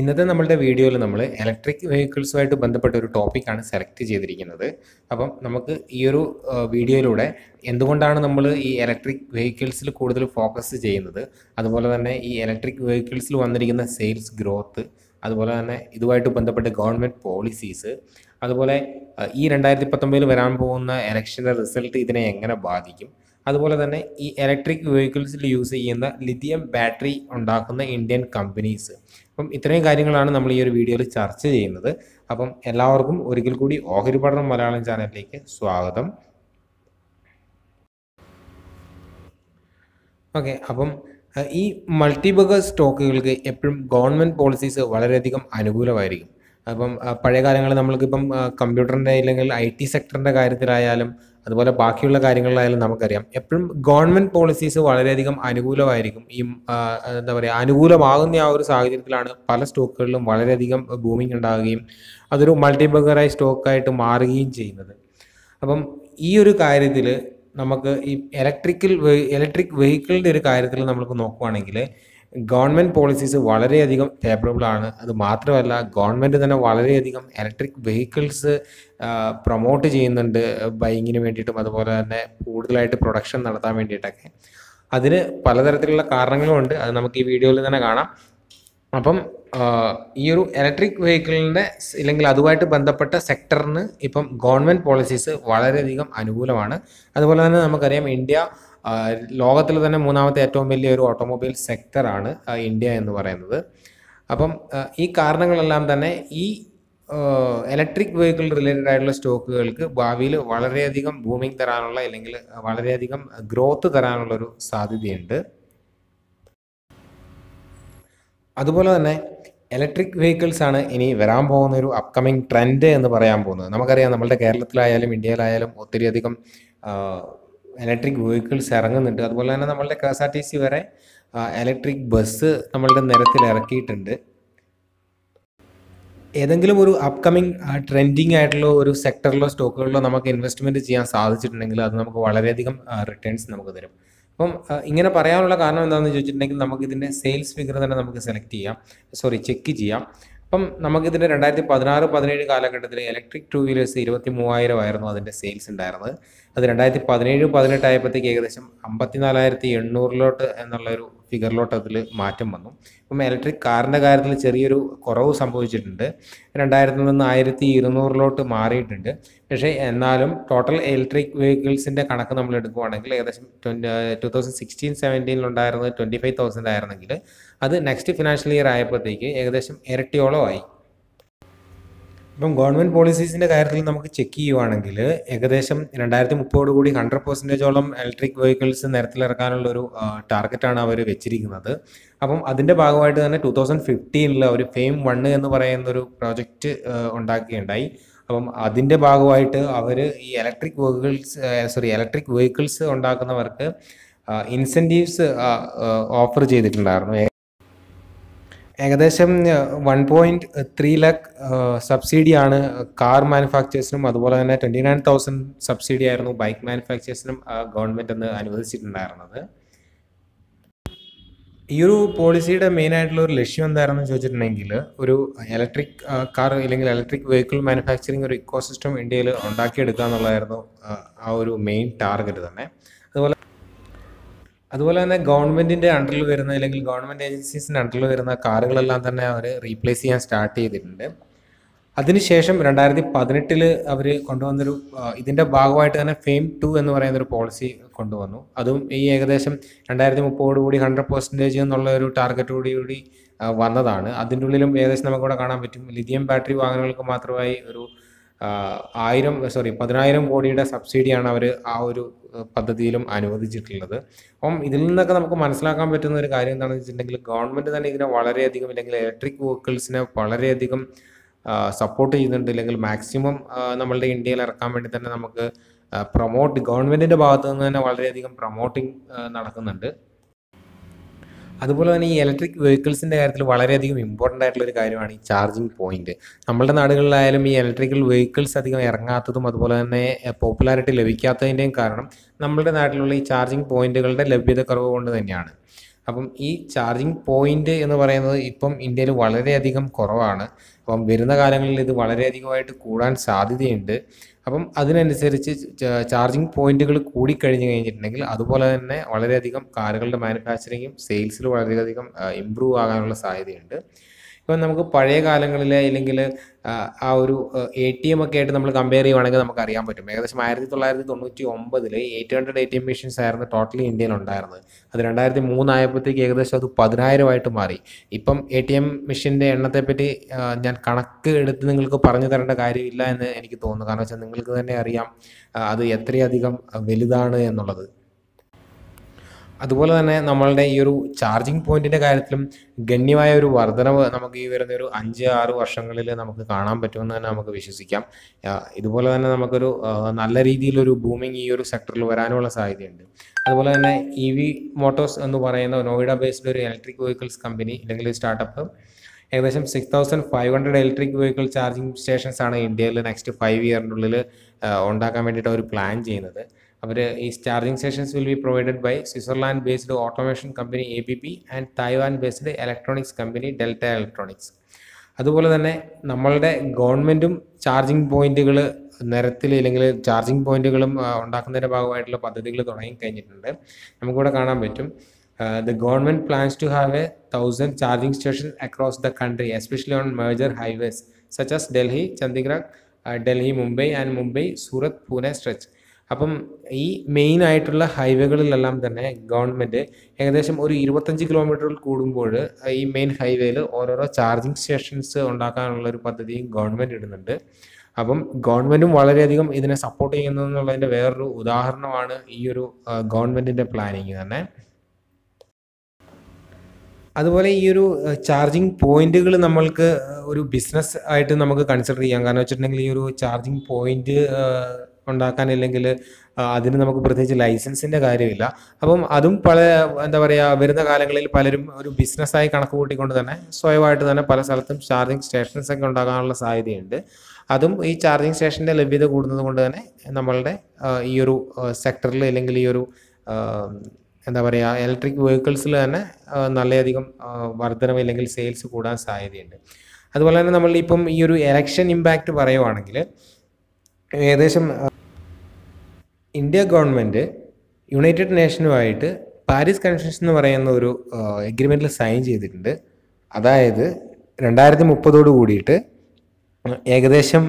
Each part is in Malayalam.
ഇന്നത്തെ നമ്മളുടെ വീഡിയോയിൽ നമ്മൾ ഇലക്ട്രിക് വെഹിക്കിൾസുമായിട്ട് ബന്ധപ്പെട്ട ഒരു ടോപ്പിക്കാണ് സെലക്ട് ചെയ്തിരിക്കുന്നത്. അപ്പം നമുക്ക് ഈ ഒരു വീഡിയോയിലൂടെ എന്തുകൊണ്ടാണ് നമ്മൾ ഈ ഇലക്ട്രിക് വെഹിക്കിൾസിൽ കൂടുതൽ ഫോക്കസ് ചെയ്യുന്നത്? അതുപോലെ തന്നെ ഈ ഇലക്ട്രിക് വെഹിക്കിൾസിൽ വന്നിരിക്കുന്ന സെയിൽസ് ഗ്രോത്ത് അതുപോലെ തന്നെ ഇതുമായിട്ട് ബന്ധപ്പെട്ട ഗവൺമെന്റ് പോളിസീസ് അതുപോലെ ഈ രണ്ടായിരത്തി പത്തൊമ്പതിൽ വരാൻ പോകുന്ന ഇലക്ഷന്റെ റിസൾട്ട് ഇതിനെ എങ്ങനെ ബാധിക്കും? അതുപോലെ തന്നെ ഈ ഇലക്ട്രിക് വെഹിക്കിൾസിൽ യൂസ് ചെയ്യുന്ന ലിഥിയം ബാറ്ററി ഉണ്ടാക്കുന്ന ഇന്ത്യൻ കമ്പനീസ് അപ്പം ഇത്രയും കാര്യങ്ങളാണ് നമ്മൾ ഈ ഒരു വീഡിയോയിൽ ചർച്ച ചെയ്യുന്നത്. അപ്പം എല്ലാവർക്കും ഒരിക്കൽ കൂടി ഓഹരി പഠനം മലയാളം ചാനലിലേക്ക് സ്വാഗതം. ഓക്കെ അപ്പം ഈ മൾട്ടിബഗർ സ്റ്റോക്കുകൾക്ക് എപ്പോഴും ഗവൺമെന്റ് പോളിസീസ് വളരെയധികം അനുകൂലമായിരിക്കും. അപ്പം പഴയ കാലങ്ങളിൽ നമ്മൾക്കിപ്പം കമ്പ്യൂട്ടറിന്റെ അല്ലെങ്കിൽ ഐ ടി സെക്ടറിന്റെ കാര്യത്തിലായാലും അതുപോലെ ബാക്കിയുള്ള കാര്യങ്ങളിലായാലും നമുക്കറിയാം. എപ്പോഴും ഗവൺമെന്റ് പോളിസീസ് വളരെയധികം അനുകൂലമായിരിക്കും. ഈ എന്താ പറയുക അനുകൂലമാകുന്ന ആ ഒരു സാഹചര്യത്തിലാണ് പല സ്റ്റോക്കുകളിലും വളരെയധികം ബൂമിംഗ് ഉണ്ടാകുകയും അതൊരു മൾട്ടിബഗറായി സ്റ്റോക്കായിട്ട് മാറുകയും ചെയ്യുന്നത്. അപ്പം ഈ ഒരു കാര്യത്തിൽ നമുക്ക് ഈ ഇലക്ട്രിക്കൽ ഇലക്ട്രിക് വെഹിക്കിളിന്റെ ഒരു കാര്യത്തിൽ നമ്മൾക്ക് നോക്കുവാണെങ്കിൽ ഗവൺമെന്റ് പോളിസീസ് വളരെയധികം ഫേവറബിൾ ആണ്. അത് മാത്രമല്ല ഗവൺമെന്റ് തന്നെ വളരെയധികം ഇലക്ട്രിക് വെഹിക്കിൾസ് പ്രൊമോട്ട് ചെയ്യുന്നുണ്ട് ബൈങ്ങിന് വേണ്ടിയിട്ടും അതുപോലെ തന്നെ കൂടുതലായിട്ട് പ്രൊഡക്ഷൻ നടത്താൻ വേണ്ടിയിട്ടൊക്കെ. അതിന് പലതരത്തിലുള്ള കാരണങ്ങളുമുണ്ട്. അത് നമുക്ക് ഈ വീഡിയോയിൽ തന്നെ കാണാം. അപ്പം ഈ ഒരു ഇലക്ട്രിക് വെഹിക്കിളിന്റെ ഇല്ലെങ്കിൽ അതുമായിട്ട് ബന്ധപ്പെട്ട സെക്ടറിന് ഇപ്പം ഗവൺമെന്റ് പോളിസീസ് വളരെയധികം അനുകൂലമാണ്. അതുപോലെ തന്നെ നമുക്കറിയാം ഇന്ത്യ ലോകത്തിൽ തന്നെ മൂന്നാമത്തെ ഏറ്റവും വലിയ ഒരു ഓട്ടോമൊബൈൽ സെക്ടറാണ് ഇന്ത്യ എന്ന് പറയുന്നത്. അപ്പം ഈ കാരണങ്ങളെല്ലാം തന്നെ ഈ ഇലക്ട്രിക് വെഹിക്കിൾ റിലേറ്റഡ് ആയിട്ടുള്ള സ്റ്റോക്കുകൾക്ക് ഭാവിയിൽ വളരെയധികം ബൂമിംഗ് തരാനുള്ള അല്ലെങ്കിൽ വളരെയധികം ഗ്രോത്ത് തരാനുള്ളൊരു സാധ്യതയുണ്ട്. അതുപോലെ തന്നെ ഇലക്ട്രിക് വെഹിക്കിൾസ് ആണ് ഇനി വരാൻ പോകുന്ന ഒരു അപ്കമിങ് ട്രെൻഡ് എന്ന് പറയാൻ പോകുന്നത്. നമുക്കറിയാം നമ്മളുടെ കേരളത്തിലായാലും ഇന്ത്യയിലായാലും ഒത്തിരി അധികം ഇലക്ട്രിക് വെഹിക്കിൾസ് ഇറങ്ങുന്നുണ്ട്. അതുപോലെ തന്നെ നമ്മളുടെ K S R T C വരെ ഇലക്ട്രിക് ബസ് നമ്മളുടെ നിരത്തിൽ ഇറക്കിയിട്ടുണ്ട്. ഏതെങ്കിലും ഒരു അപ്കമിങ് ട്രെൻഡിങ് ആയിട്ടുള്ള ഒരു സെക്ടറിലോ സ്റ്റോക്കുകളിലോ നമുക്ക് ഇൻവെസ്റ്റ്മെന്റ് ചെയ്യാൻ സാധിച്ചിട്ടുണ്ടെങ്കിൽ അത് നമുക്ക് വളരെയധികം റിട്ടേൺസ് നമുക്ക് തരും. അപ്പം ഇങ്ങനെ പറയാനുള്ള കാരണം എന്താണെന്ന് ചോദിച്ചിട്ടുണ്ടെങ്കിൽ നമുക്ക് ഇതിന്റെ സെയിൽസ് ഫിഗർ തന്നെ നമുക്ക് സെലക്ട് ചെയ്യാം. സോറി ചെക്ക് ചെയ്യാം. അപ്പം നമുക്കിതിന്റെ രണ്ടായിരത്തി പതിനാറ് പതിനേഴ് കാലഘട്ടത്തിൽ ഇലക്ട്രിക് ടു വീലേഴ്സ് ഇരുപത്തി മൂവായിരം ആയിരുന്നു അതിന്റെ സെയിൽസ് ഉണ്ടായിരുന്നത്. അത് രണ്ടായിരത്തി പതിനേഴ് പതിനെട്ടായപ്പോഴത്തേക്ക് ഏകദേശം അമ്പത്തിനാലായിരത്തി എണ്ണൂറിലോട്ട് എന്നുള്ള ഒരു ഫിഗറിലോട്ട് അതിൽ മാറ്റം വന്നു. ഇപ്പം ഇലക്ട്രിക് കാറിന്റെ കാര്യത്തിൽ ചെറിയൊരു കുറവ് സംഭവിച്ചിട്ടുണ്ട്. രണ്ടായിരത്തിൽ നിന്ന് ആയിരത്തി ഇരുന്നൂറിലോട്ട് മാറിയിട്ടുണ്ട്. പക്ഷേ എന്നാലും ടോട്ടൽ ഇലക്ട്രിക് വെഹിക്കിൾസിന്റെ കണക്ക് നമ്മൾ എടുക്കുകയാണെങ്കിൽ ഏകദേശം ടു തൗസൻഡ് സിക്സ്റ്റീൻ സെവന്റീനിലുണ്ടായിരുന്നത് ട്വന്റി ഫൈവ് തൗസൻഡ് ആയിരുന്നെങ്കിൽ അത് നെക്സ്റ്റ് ഫിനാൻഷ്യൽ ഇയർ ആയപ്പോഴത്തേക്ക് ഏകദേശം ഇരട്ടിയോളം ആയി. ഇപ്പം ഗവൺമെന്റ് പോളിസീസിന്റെ കാര്യത്തിൽ നമുക്ക് ചെക്ക് ചെയ്യുവാണെങ്കിൽ ഏകദേശം രണ്ടായിരത്തി മുപ്പതോട് കൂടി ഹൺഡ്രഡ് പെർസെന്റേജോളം ഇലക്ട്രിക് വെഹിക്കിൾസ് നിരത്തിലിറക്കാനുള്ള ഒരു ടാർഗറ്റാണ് അവർ വെച്ചിരിക്കുന്നത്. അപ്പം അതിന്റെ ഭാഗമായിട്ട് തന്നെ ടൂ തൗസൻഡ് ഫിഫ്റ്റീനിൽ ഒരു ഫെയിം വണ്ണ് എന്ന് പറയുന്ന ഒരു പ്രോജക്റ്റ് ഉണ്ടാക്കുകയുണ്ടായി. അപ്പം അതിന്റെ ഭാഗമായിട്ട് അവർ ഈ electric vehicles sorry electric vehicles ഉണ്ടാക്കുന്നവർക്ക് incentives offer ചെയ്തിട്ടുണ്ടായിരുന്നു. ഏകദേശം വൺ പോയിന്റ് ത്രീ ലാക്ക് സബ്സിഡിയാണ് കാർ മാനുഫാക്ചേഴ്സിനും അതുപോലെ തന്നെ ട്വന്റി നയൻ തൗസൻഡ് സബ്സിഡി ആയിരുന്നു ബൈക്ക് മാനുഫാക്ചേഴ്സിനും ഗവൺമെന്റ് എന്ന് അനുവദിച്ചിട്ടുണ്ടായിരുന്നത്. ഈ ഒരു പോളിസിയുടെ മെയിൻ ആയിട്ടുള്ള ഒരു ലക്ഷ്യം എന്തായിരുന്നു ചോദിച്ചിട്ടുണ്ടെങ്കിൽ ഒരു ഇലക്ട്രിക് കാർ അല്ലെങ്കിൽ ഇലക്ട്രിക് വെഹിക്കിൾ മാനുഫാക്ചറിങ് ഒരു ഇക്കോസിസ്റ്റം ഇന്ത്യയിൽ ഉണ്ടാക്കിയെടുക്കുക എന്നുള്ളതായിരുന്നു ആ, ആ ഒരു മെയിൻ ടാർഗറ്റ് തന്നെ. അതുപോലെ തന്നെ ഗവൺമെന്റിന്റെ അണ്ടറിൽ വരുന്ന അല്ലെങ്കിൽ ഗവൺമെന്റ് ഏജൻസീസിന്റെ അണ്ടറിൽ വരുന്ന കാറുകളെല്ലാം തന്നെ അവർ റീപ്ലേസ് ചെയ്യാൻ സ്റ്റാർട്ട് ചെയ്തിട്ടുണ്ട്. അതിനുശേഷം രണ്ടായിരത്തി പതിനെട്ടിൽ അവർ കൊണ്ടുവന്നൊരു ഇതിന്റെ ഭാഗമായിട്ട് തന്നെ ഫെയിം ടു എന്ന് പറയുന്ന ഒരു പോളിസി കൊണ്ടുവന്നു. അതും ഈ ഏകദേശം രണ്ടായിരത്തി മുപ്പതോടുകൂടി ഹൺഡ്രഡ് പെർസെന്റേജ് എന്നുള്ള ഒരു ടാർഗറ്റോട് കൂടി വന്നതാണ്. അതിന്റെ ഉള്ളിലും ഏകദേശം നമുക്കിവിടെ കാണാൻ പറ്റും. ലിഥിയം ബാറ്ററി വാഹനങ്ങൾക്ക് മാത്രമായി ഒരു ആയിരം സോറി പതിനായിരം കോടിയുടെ സബ്സിഡിയാണ് അവർ ആ ഒരു പദ്ധതിയിലും അനുവദിച്ചിട്ടുള്ളത്. അപ്പം ഇതിൽ നിന്നൊക്കെ നമുക്ക് മനസ്സിലാക്കാൻ പറ്റുന്ന ഒരു കാര്യം എന്താണെന്ന് വെച്ചിട്ടുണ്ടെങ്കിൽ ഗവൺമെന്റ് തന്നെ ഇതിനെ വളരെയധികം അല്ലെങ്കിൽ ഇലക്ട്രിക് വെഹിക്കിൾസിനെ വളരെയധികം സപ്പോർട്ട് ചെയ്യുന്നുണ്ട്. അല്ലെങ്കിൽ മാക്സിമം നമ്മളുടെ ഇന്ത്യയിൽ ഇറക്കാൻ വേണ്ടി തന്നെ നമുക്ക് പ്രൊമോട്ട് ഗവൺമെന്റിന്റെ ഭാഗത്തു നിന്ന് തന്നെ വളരെയധികം പ്രൊമോട്ടിങ് നടക്കുന്നുണ്ട്. അതുപോലെ തന്നെ ഈ ഇലക്ട്രിക് വെഹിക്കിൾസിന്റെ കാര്യത്തിൽ വളരെയധികം ഇമ്പോർട്ടന്റ് ആയിട്ടുള്ള ഒരു കാര്യമാണ് ഈ ചാർജിങ് പോയിന്റ് നമ്മളുടെ നാടുകളിലായാലും ഈ ഇലക്ട്രിക്കൽ വെഹിക്കിൾസ് അധികം ഇറങ്ങാത്തതും അതുപോലെ തന്നെ പോപ്പുലാരിറ്റി ലഭിക്കാത്തതിന്റെയും കാരണം നമ്മളുടെ നാട്ടിലുള്ള ഈ ചാർജിങ് പോയിന്റുകളുടെ ലഭ്യത കുറവ് കൊണ്ട് തന്നെയാണ്. അപ്പം ഈ ചാർജിങ് പോയിന്റ് എന്ന് പറയുന്നത് ഇപ്പം ഇന്ത്യയിൽ വളരെയധികം കുറവാണ്. അപ്പം വരുന്ന കാലങ്ങളിൽ ഇത് വളരെയധികമായിട്ട് കൂടാൻ സാധ്യതയുണ്ട്. അപ്പം അതിനനുസരിച്ച് ചാർജിങ് പോയിന്റുകൾ കഴിഞ്ഞു കഴിഞ്ഞിട്ടുണ്ടെങ്കിൽ അതുപോലെ തന്നെ വളരെയധികം കാറുകളുടെ മാനുഫാക്ചറിങ്ങും സെയിൽസിൽ വളരെയധികം ഇമ്പ്രൂവ് ആകാനുള്ള സാധ്യതയുണ്ട്. ഇപ്പം നമുക്ക് പഴയ കാലങ്ങളിലെ അല്ലെങ്കിൽ ആ ഒരു എ ടി എം ഒക്കെ ആയിട്ട് നമ്മൾ കമ്പയർ ചെയ്യുവാണെങ്കിൽ നമുക്ക് അറിയാൻ പറ്റും. ഏകദേശം ആയിരത്തി തൊള്ളായിരത്തി തൊണ്ണൂറ്റി ഒമ്പതിൽ eight hundred A T M machines ആയിരുന്നു ടോട്ടലി ഇന്ത്യയിൽ ഉണ്ടായിരുന്നത്. അത് രണ്ടായിരത്തി മൂന്നായപ്പോഴത്തേക്ക് ഏകദേശം അത് പതിനായിരമായിട്ട് മാറി. ഇപ്പം എ ടി എം മെഷീന്റെ എണ്ണത്തെപ്പറ്റി ഞാൻ കണക്ക് എടുത്ത് നിങ്ങൾക്ക് പറഞ്ഞു തരേണ്ട കാര്യമില്ല എന്ന് എനിക്ക് തോന്നുന്നു. കാരണം വെച്ചാൽ നിങ്ങൾക്ക് തന്നെ അറിയാം അത് എത്രയധികം വലുതാണ് എന്നുള്ളത്. അതുപോലെ തന്നെ നമ്മളുടെ ഈ ഒരു ചാർജിങ് പോയിന്റിന്റെ കാര്യത്തിലും ഗണ്യമായ ഒരു വർധനവ് നമുക്ക് ഈ വരുന്ന ഒരു അഞ്ച് ആറ് വർഷങ്ങളിൽ നമുക്ക് കാണാൻ പറ്റുമെന്ന് തന്നെ നമുക്ക് വിശ്വസിക്കാം. ഇതുപോലെ തന്നെ നമുക്കൊരു നല്ല രീതിയിലൊരു ബൂമിങ് ഈ ഒരു സെക്ടറിൽ വരാനുള്ള സാധ്യതയുണ്ട്. അതുപോലെ തന്നെ ഇ വി മോട്ടോഴ്സ് എന്ന് പറയുന്ന നോയിഡ ബേസ്ഡ് ഒരു ഇലക്ട്രിക് വെഹിക്കിൾസ് കമ്പനി അല്ലെങ്കിൽ സ്റ്റാർട്ടപ്പ് ഏകദേശം six thousand five hundred electric vehicle charging stations ആണ് ഇന്ത്യയിൽ നെക്സ്റ്റ് ഫൈവ് ഇയറിനുള്ളിൽ ഉണ്ടാക്കാൻ വേണ്ടിയിട്ട് അവർ പ്ലാൻ ചെയ്യുന്നത്. അവർ ഈ charging stations will be provided by Switzerland based automation company A B P and Taiwan based electronics company Delta electronics അതുപോലെ തന്നെ നമ്മളുടെ ഗവൺമെന്റും ചാർജിങ് പോയിന്റുകൾ നിരത്തിൽ ഇല്ലെങ്കിൽ ചാർജിങ് പോയിന്റുകളും ഉണ്ടാക്കുന്നതിന്റെ ഭാഗമായിട്ടുള്ള പദ്ധതികൾ തുടങ്ങി കഴിഞ്ഞിട്ടുണ്ട്. നമുക്കിവിടെ കാണാൻ പറ്റും. The government plans to have a thousand charging station across the country especially on major highways such as Delhi Chandigarh Delhi Mumbai and Mumbai Surat Pune stretch അപ്പം ഈ മെയിൻ ആയിട്ടുള്ള ഹൈവേകളിലെല്ലാം തന്നെ ഗവൺമെന്റ് ഏകദേശം ഒരു ഇരുപത്തഞ്ച് കിലോമീറ്ററിൽ കൂടുമ്പോൾ ഈ മെയിൻ ഹൈവേയിൽ ഓരോരോ ചാർജിങ് സ്റ്റേഷൻസ് ഉണ്ടാക്കാനുള്ള ഒരു പദ്ധതിയും ഗവൺമെന്റ് ഇടുന്നുണ്ട്. അപ്പം ഗവൺമെന്റും വളരെയധികം ഇതിനെ സപ്പോർട്ട് ചെയ്യുന്നു എന്നുള്ളതിന്റെ വേറൊരു ഉദാഹരണമാണ് ഈ ഒരു ഗവൺമെന്റിന്റെ പ്ലാനിങ് തന്നെ. അതുപോലെ ഈ ഒരു ചാർജിങ് പോയിന്റുകൾ നമ്മൾക്ക് ഒരു ബിസിനസ് ആയിട്ട് നമുക്ക് കൺസിഡർ ചെയ്യാം. കാരണം വെച്ചിട്ടുണ്ടെങ്കിൽ ഈ ഒരു ചാർജിങ് പോയിന്റ് ഉണ്ടാക്കാനില്ലെങ്കിൽ അതിന് നമുക്ക് പ്രത്യേകിച്ച് ലൈസൻസിന്റെ കാര്യമില്ല. അപ്പം അതും പല എന്താ പറയുക വരുന്ന കാലങ്ങളിൽ പലരും ഒരു ബിസിനസ്സായി കണക്ക് കൂട്ടിക്കൊണ്ട് തന്നെ സ്വയമായിട്ട് തന്നെ പല സ്ഥലത്തും ചാർജിങ് സ്റ്റേഷൻസ് ഒക്കെ ഉണ്ടാകാനുള്ള സാധ്യതയുണ്ട്. അതും ഈ ചാർജിങ് സ്റ്റേഷന്റെ ലഭ്യത കൂടുന്നത് കൊണ്ട് തന്നെ നമ്മളുടെ ഈ ഒരു സെക്ടറിൽ അല്ലെങ്കിൽ ഈ ഒരു എന്താ പറയുക ഇലക്ട്രിക് വെഹിക്കിൾസിൽ തന്നെ നല്ലയധികം വർധനവ് അല്ലെങ്കിൽ സെയിൽസ് കൂടാൻ സാധ്യതയുണ്ട്. അതുപോലെ തന്നെ നമ്മളിപ്പം ഈ ഒരു എലക്ഷൻ ഇമ്പാക്റ്റ് പറയുവാണെങ്കിൽ ഏകദേശം ഇന്ത്യ ഗവൺമെന്റ് യുണൈറ്റഡ് നേഷനുമായിട്ട് പാരീസ് കൺവെൻഷൻ എന്ന് പറയുന്ന ഒരു എഗ്രിമെന്റിൽ സൈൻ ചെയ്തിട്ടുണ്ട്. അതായത് രണ്ടായിരത്തി മുപ്പതോട് കൂടിയിട്ട് ഏകദേശം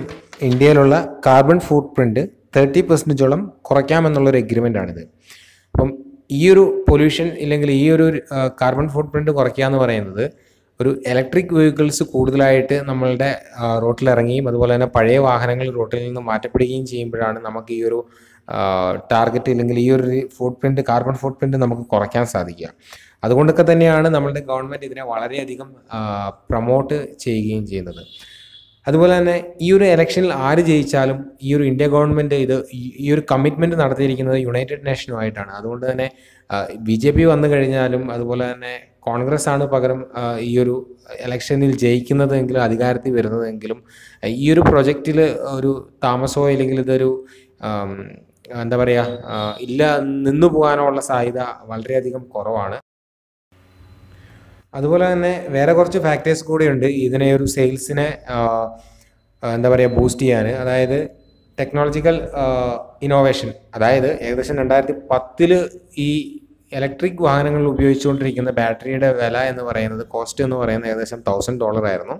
ഇന്ത്യയിലുള്ള കാർബൺ ഫുട് പ്രിന്റ് തേർട്ടി പെർസെന്റേജോളം കുറയ്ക്കാമെന്നുള്ളൊരു എഗ്രിമെന്റ് ആണിത്. അപ്പം ഈ ഒരു പൊല്യൂഷൻ ഇല്ലെങ്കിൽ ഈ ഒരു കാർബൺ ഫുട് പ്രിന്റ് കുറയ്ക്കുക എന്ന് പറയുന്നത് ഒരു ഇലക്ട്രിക് വെഹിക്കിൾസ് കൂടുതലായിട്ട് നമ്മളുടെ റോട്ടിലിറങ്ങുകയും അതുപോലെ തന്നെ പഴയ വാഹനങ്ങൾ റോട്ടിൽ നിന്ന് മാറ്റപ്പെടുകയും ചെയ്യുമ്പോഴാണ് നമുക്ക് ഈ ഒരു ടാർഗറ്റ് അല്ലെങ്കിൽ ഈ ഒരു footprint carbon footprint നമുക്ക് കുറയ്ക്കാൻ സാധിക്കുക. അതുകൊണ്ടൊക്കെ തന്നെയാണ് നമ്മളുടെ ഗവൺമെന്റ് ഇതിനെ വളരെയധികം പ്രൊമോട്ട് ചെയ്യുകയും ചെയ്യുന്നത്. അതുപോലെ തന്നെ ഈ ഒരു ഇലക്ഷനിൽ ആര് ജയിച്ചാലും ഈ ഒരു ഇന്ത്യ ഗവൺമെന്റ് ഇത് ഈ- ഒരു കമ്മിറ്റ്മെന്റ് നടത്തിയിരിക്കുന്നത് യുണൈറ്റഡ് നേഷനുമായിട്ടാണ് അതുകൊണ്ട് തന്നെ ബി ജെ പി വന്നു കഴിഞ്ഞാലും അതുപോലെ തന്നെ കോൺഗ്രസ് ആണ് പകരം ഈ ഒരു ഇലക്ഷനിൽ ജയിക്കുന്നതെങ്കിലും അധികാരത്തിൽ വരുന്നതെങ്കിലും ഈ ഒരു പ്രൊജക്റ്റിൽ ഒരു താമസമോ അല്ലെങ്കിൽ ഇതൊരു എന്താ പറയുക ഇല്ല നിന്നു പോകാനുള്ള സാധ്യത വളരെയധികം കുറവാണ്. അതുപോലെ തന്നെ വേറെ കുറച്ച് ഫാക്ടേഴ്സ് കൂടിയുണ്ട് ഇതിനെ ഒരു സെയിൽസിനെ എന്താ പറയുക ബൂസ്റ്റ് ചെയ്യാൻ അതായത് ടെക്നോളജിക്കൽ ഇന്നോവേഷൻ അതായത് ഏകദേശം രണ്ടായിരത്തി പത്തിൽ ഈ ഇലക്ട്രിക് വാഹനങ്ങളിൽ ഉപയോഗിച്ചുകൊണ്ടിരിക്കുന്ന ബാറ്ററിയുടെ വില എന്ന് പറയുന്നത് കോസ്റ്റ് എന്ന് പറയുന്നത് ഏകദേശം തൗസൻഡ് ഡോളർ ആയിരുന്നു.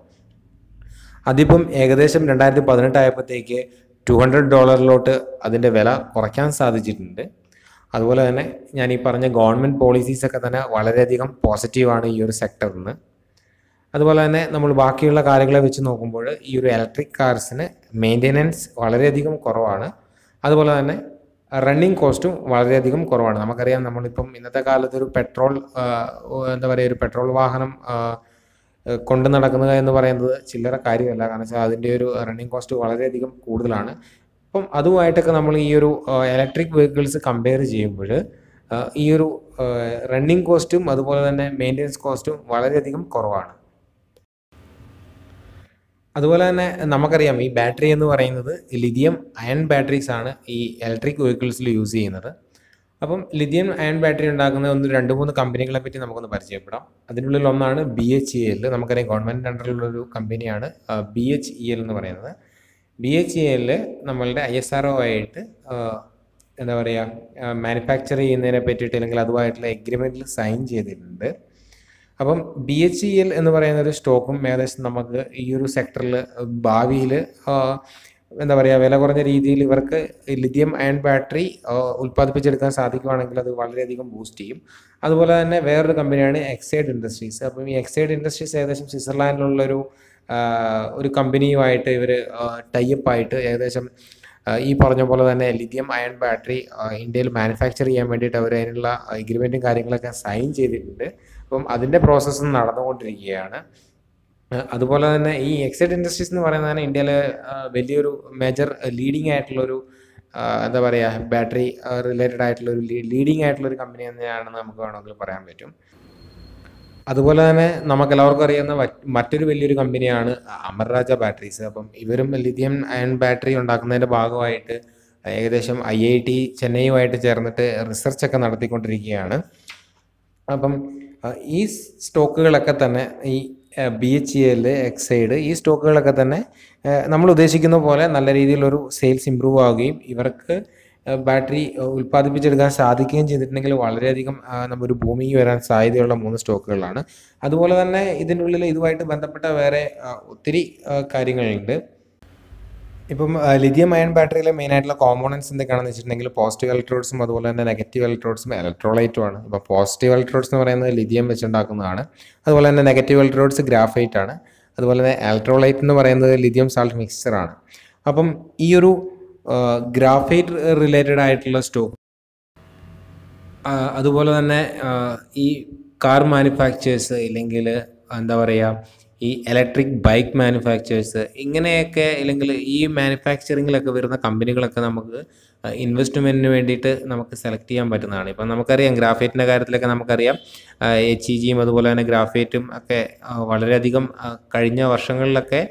അതിപ്പം ഏകദേശം രണ്ടായിരത്തി പതിനെട്ടായപ്പോഴത്തേക്ക് ടു ഹൺഡ്രഡ് ഡോളറിലോട്ട് അതിന്റെ വില കുറയ്ക്കാൻ സാധിച്ചിട്ടുണ്ട്. അതുപോലെ തന്നെ ഞാൻ ഈ പറഞ്ഞ ഗവൺമെന്റ് പോളിസീസൊക്കെ തന്നെ വളരെയധികം പോസിറ്റീവാണ് ഈ ഒരു സെക്ടറിൽ നിന്ന് അതുപോലെ തന്നെ നമ്മൾ ബാക്കിയുള്ള കാര്യങ്ങളെ വെച്ച് നോക്കുമ്പോൾ ഈ ഒരു ഇലക്ട്രിക് കാർസിന് മെയിന്റെനൻസ് വളരെയധികം കുറവാണ്. അതുപോലെ തന്നെ റണ്ണിങ് കോസ്റ്റും വളരെയധികം കുറവാണ്. നമുക്കറിയാം നമ്മളിപ്പം ഇന്നത്തെ കാലത്ത് ഒരു പെട്രോൾ എന്താ പറയുക ഒരു പെട്രോൾ വാഹനം കൊണ്ട് നടക്കുന്നത് എന്ന് പറയുന്നത് ചില്ലറ കാര്യമല്ല. കാരണം വെച്ചാൽ അതിന്റെ ഒരു റണ്ണിങ് കോസ്റ്റ് വളരെയധികം കൂടുതലാണ്. അപ്പം അതുമായിട്ടൊക്കെ നമ്മൾ ഈ ഒരു ഇലക്ട്രിക് വെഹിക്കിൾസ് കമ്പയർ ചെയ്യുമ്പോൾ ഈ ഒരു റണ്ണിങ് കോസ്റ്റും അതുപോലെ തന്നെ മെയിന്റെനൻസ് കോസ്റ്റും വളരെയധികം കുറവാണ്. അതുപോലെ തന്നെ നമുക്കറിയാം ഈ ബാറ്ററി എന്ന് പറയുന്നത് ലിഥിയം അയൺ ബാറ്ററീസ് ആണ് ഈ ഇലക്ട്രിക് വെഹിക്കിൾസിൽ യൂസ് ചെയ്യുന്നത്. അപ്പം ലിഥിയം അയൺ ബാറ്ററി ഉണ്ടാക്കുന്ന ഒന്ന് രണ്ട് മൂന്ന് കമ്പനികളെ പറ്റി നമുക്കൊന്ന് പരിചയപ്പെടാം. അതിനുള്ളിൽ ഒന്നാണ് ബി എച്ച് ഇ എൽ. നമുക്കറിയാം ഗവൺമെന്റ് അണ്ടറിലുള്ളൊരു കമ്പനിയാണ് ബി എച്ച് ഇ എൽ എന്ന് പറയുന്നത്. ബി എച്ച് ഇ എല്ലിൽ നമ്മളുടെ ഐ എസ് ആർ ഒ ആയിട്ട് എന്താ പറയുക മാനുഫാക്ചർ ചെയ്യുന്നതിനെ പറ്റിയിട്ട് അല്ലെങ്കിൽ അതുമായിട്ടുള്ള എഗ്രിമെന്റിൽ സൈൻ ചെയ്തിട്ടുണ്ട്. അപ്പം ബി എച്ച് ഇ എൽ എന്ന് പറയുന്ന ഒരു സ്റ്റോക്കും ഏകദേശം നമുക്ക് ഈ ഒരു സെക്ടറിൽ ഭാവിയിൽ എന്താ പറയുക വില കുറഞ്ഞ രീതിയിൽ ഇവർക്ക് ലിഥിയം അയൺ ബാറ്ററി ഉൽപ്പാദിപ്പിച്ചെടുക്കാൻ സാധിക്കുവാണെങ്കിൽ അത് വളരെയധികം ബൂസ്റ്റ് ചെയ്യും. അതുപോലെ തന്നെ വേറൊരു കമ്പനിയാണ് എക്സൈഡ് ഇൻഡസ്ട്രീസ് അപ്പം ഈ എക്സൈഡ് ഇൻഡസ്ട്രീസ് ഏകദേശം സ്വിറ്റ്സർലാൻഡിലുള്ളൊരു ഒരു കമ്പനിയുമായിട്ട് ഇവർ ടൈപ്പ് ആയിട്ട് ഏകദേശം ഈ പറഞ്ഞ പോലെ തന്നെ ലിഥിയം അയൺ ബാറ്ററി ഇന്ത്യയിൽ മാനുഫാക്ചർ ചെയ്യാൻ വേണ്ടിയിട്ട് അവർ അതിനുള്ള എഗ്രിമെന്റും കാര്യങ്ങളൊക്കെ സൈൻ ചെയ്തിട്ടുണ്ട്. അപ്പം അതിന്റെ പ്രോസസ്സ് നടന്നുകൊണ്ടിരിക്കുകയാണ്. അതുപോലെ തന്നെ ഈ എക്സൈഡ് ഇൻഡസ്ട്രീസ് എന്ന് പറയുന്നത് തന്നെ ഇന്ത്യയിലെ വലിയൊരു മേജർ ലീഡിങ് ആയിട്ടുള്ളൊരു എന്താ പറയുക ബാറ്ററി റിലേറ്റഡ് ആയിട്ടുള്ള ഒരു ലീഡിങ് ആയിട്ടുള്ള ഒരു കമ്പനി തന്നെയാണെന്ന് നമുക്ക് വേണമെങ്കിൽ പറയാൻ പറ്റും. അതുപോലെ തന്നെ നമുക്ക് എല്ലാവർക്കും അറിയുന്ന മറ്റൊരു വലിയൊരു കമ്പനിയാണ് അമർരാജ ബാറ്ററീസ്. അപ്പം ഇവരും ലിഥിയം അയൺ ബാറ്ററി ഉണ്ടാക്കുന്നതിന്റെ ഭാഗമായിട്ട് ഏകദേശം ഐ ഐ ടി ചെന്നൈയുമായിട്ട് ചേർന്നിട്ട് റിസർച്ചൊക്കെ നടത്തിക്കൊണ്ടിരിക്കുകയാണ്. അപ്പം ഈ സ്റ്റോക്കുകളൊക്കെ തന്നെ ഈ ബി എച്ച് എൽ എക്സൈഡ് ഈ സ്റ്റോക്കുകളൊക്കെ തന്നെ നമ്മൾ ഉദ്ദേശിക്കുന്ന പോലെ നല്ല രീതിയിലൊരു സെയിൽസ് ഇമ്പ്രൂവ് ആവുകയും ഇവർക്ക് ബാറ്ററി ഉൽപ്പാദിപ്പിച്ചെടുക്കാൻ സാധിക്കുകയും ചെയ്തിട്ടുണ്ടെങ്കിൽ വളരെയധികം നമ്മൊരു ഭൂമിക്ക് വരാൻ സാധ്യതയുള്ള മൂന്ന് സ്റ്റോക്കുകളാണ്. അതുപോലെ തന്നെ ഇതിനുള്ളിൽ ഇതുമായിട്ട് ബന്ധപ്പെട്ട വേറെ ഒത്തിരി കാര്യങ്ങളുണ്ട്. ഇപ്പം ലിഥിയം അയൺ ബാറ്ററിയിലെ മെയിൻ ആയിട്ടുള്ള കോമ്പോണൻസ് എന്തൊക്കെയാണെന്ന് വെച്ചിട്ടുണ്ടെങ്കിൽ പോസിറ്റീവ് ഇലക്ട്രോഡ്സും അതുപോലെ തന്നെ നെഗറ്റീവ് ഇലക്ട്രോഡ്സും ഇലക്ട്രോലൈറ്റും ആണ്. ഇപ്പോൾ പോസിറ്റീവ് ഇലക്ട്രോഡ്സ് എന്ന് പറയുന്നത് ലിഥിയം വെച്ചുണ്ടാക്കുന്നതാണ്. അതുപോലെ തന്നെ നെഗറ്റീവ് ഇലക്ട്രോഡ്സ് ഗ്രാഫൈറ്റ് ആണ്. അതുപോലെ തന്നെ ഇലക്ട്രോലൈറ്റ് എന്ന് പറയുന്നത് ലിഥിയം സാൾട്ട് മിക്സ്ചറാണ് അപ്പം ഈ ഒരു ഗ്രാഫൈറ്റ് റിലേറ്റഡ് ആയിട്ടുള്ള സ്റ്റോക്ക്. അതുപോലെ തന്നെ ഈ കാർ മാനുഫാക്ചേഴ്സ് ഇല്ലെങ്കിൽ എന്താ പറയുക ഈ ഇലക്ട്രിക് ബൈക്ക് മാനുഫാക്ചേഴ്സ് ഇങ്ങനെയൊക്കെ അല്ലെങ്കിൽ ഈ മാനുഫാക്ചറിങ്ങിലൊക്കെ വരുന്ന കമ്പനികളൊക്കെ നമുക്ക് ഇൻവെസ്റ്റ്മെന്റിന് വേണ്ടിയിട്ട് നമുക്ക് സെലക്ട് ചെയ്യാൻ പറ്റുന്നതാണ്. ഇപ്പം നമുക്കറിയാം ഗ്രാഫൈറ്റിന്റെ കാര്യത്തിലൊക്കെ നമുക്കറിയാം എച്ച് ഇ ജിയും അതുപോലെ തന്നെ ഗ്രാഫൈറ്റും ഒക്കെ വളരെയധികം കഴിഞ്ഞ വർഷങ്ങളിലൊക്കെ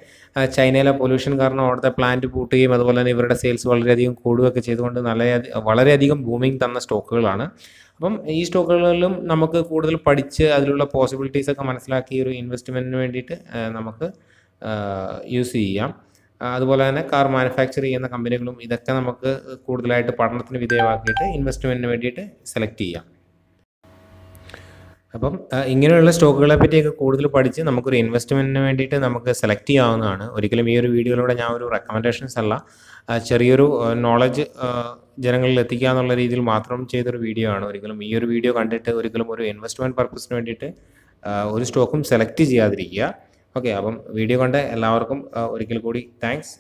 ചൈനയിലെ പൊല്യൂഷൻ കാരണം അവിടുത്തെ പ്ലാന്റ് പൂട്ടുകയും അതുപോലെ തന്നെ ഇവരുടെ സെയിൽസ് വളരെയധികം കൂടുകയൊക്കെ ചെയ്തുകൊണ്ട് നല്ല വളരെയധികം ബൂമിങ് തന്ന സ്റ്റോക്കുകളാണ് അപ്പം ഈ സ്റ്റോക്കുകളിലും നമുക്ക് കൂടുതൽ പഠിച്ച് അതിലുള്ള പോസിബിലിറ്റീസ് ഒക്കെ മനസ്സിലാക്കി ഒരു ഇൻവെസ്റ്റ്മെന്റിന് വേണ്ടിയിട്ട് നമുക്ക് യൂസ് ചെയ്യാം. അതുപോലെ തന്നെ കാർ മാനുഫാക്ചർ ചെയ്യുന്ന കമ്പനികളും ഇതൊക്കെ നമുക്ക് കൂടുതലായിട്ട് പഠനത്തിന് വിധേയമാക്കിയിട്ട് ഇൻവെസ്റ്റ്മെന്റിന് വേണ്ടിയിട്ട് സെലക്ട് ചെയ്യാം. അപ്പം ഇങ്ങനെയുള്ള സ്റ്റോക്കുകളെ പറ്റിയൊക്കെ കൂടുതൽ പഠിച്ച് നമുക്കൊരു ഇൻവെസ്റ്റ്മെന്റിന് വേണ്ടിയിട്ട് നമുക്ക് സെലക്ട് ചെയ്യാവുന്നതാണ്. ഒരിക്കലും ഈ ഒരു വീഡിയോയിലൂടെ ഞാൻ ഒരു റെക്കമെൻഡേഷൻസ് അല്ല. ചെറിയൊരു നോളജ് ജനങ്ങളിൽ എത്തിക്കുക എന്നുള്ള രീതിയിൽ മാത്രം ചെയ്തൊരു വീഡിയോ ആണ്. ഒരിക്കലും ഈ ഒരു വീഡിയോ കണ്ടിട്ട് ഒരിക്കലും ഒരു ഇൻവെസ്റ്റ്മെന്റ് പർപ്പസിന് വേണ്ടിയിട്ട് ഒരു സ്റ്റോക്കും സെലക്ട് ചെയ്യാതിരിക്കുക. ഓക്കെ അപ്പം വീഡിയോ കണ്ട എല്ലാവർക്കും ഒരിക്കൽ കൂടി താങ്ക്സ്